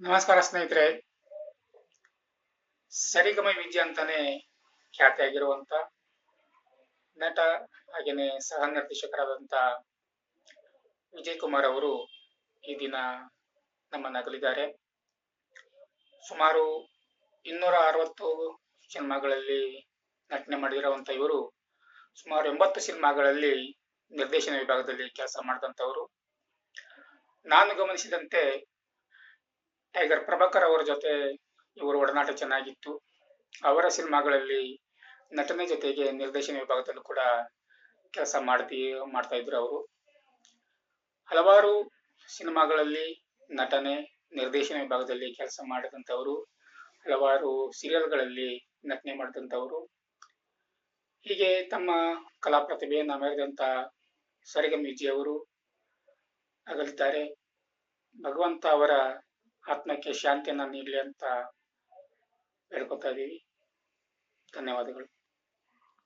ನಮಸ್ಕಾರ ಸ್ನೇಹಿತರೆ. ಸರಿಗಮ ವಿದ್ಯೆ ಅಂತಾನೆ ಖ್ಯಾತಿಯಾಗಿರುವಂತ ನಟ ಹಾಗೇನೆ ಸಹ ನಿರ್ದೇಶಕರಾದಂತ ವಿಜಯ್ ಕುಮಾರ್ ಅವರು ಈ ದಿನ ನಮ್ಮನ್ನಗಲಿದ್ದಾರೆ. ಸುಮಾರು ಇನ್ನೂರ ಅರವತ್ತು ಸಿನಿಮಾಗಳಲ್ಲಿ ನಟನೆ ಮಾಡಿರುವಂತ ಇವರು ಸುಮಾರು ಎಂಬತ್ತು ಸಿನಿಮಾಗಳಲ್ಲಿ ನಿರ್ದೇಶನ ವಿಭಾಗದಲ್ಲಿ ಕೆಲಸ ಮಾಡಿದಂತವರು. ನಾನು ಗಮನಿಸಿದಂತೆ ಟೈಗರ್ ಪ್ರಭಾಕರ್ ಅವರ ಜೊತೆ ಇವರ ಒಡನಾಟ ಚೆನ್ನಾಗಿತ್ತು. ಅವರ ಸಿನಿಮಾಗಳಲ್ಲಿ ನಟನೆ ಜೊತೆಗೆ ನಿರ್ದೇಶನ ವಿಭಾಗದಲ್ಲೂ ಕೂಡ ಕೆಲಸ ಮಾಡ್ತಿ, ಮಾಡ್ತಾ ಇದ್ರು ಅವರು. ಹಲವಾರು ಸಿನಿಮಾಗಳಲ್ಲಿ ನಟನೆ, ನಿರ್ದೇಶನ ವಿಭಾಗದಲ್ಲಿ ಕೆಲಸ ಮಾಡಿದಂಥವರು, ಹಲವಾರು ಸೀರಿಯಲ್ಗಳಲ್ಲಿ ನಟನೆ ಮಾಡಿದಂಥವರು. ಹೀಗೆ ತಮ್ಮ ಕಲಾ ಪ್ರತಿಭೆಯನ್ನು ಮೆರೆದಂತ ಸರಿಗಮ ಅವರು ಅಗಲಿದ್ದಾರೆ ಭಗವಂತ ಅವರ ಆತ್ಮಕ್ಕೆ ಶಾಂತಿಯನ್ನ ನೀಡಲಿ ಅಂತ ಹೇಳ್ಕೊತಾ ಇದ್ದೀವಿ ಧನ್ಯವಾದಗಳು.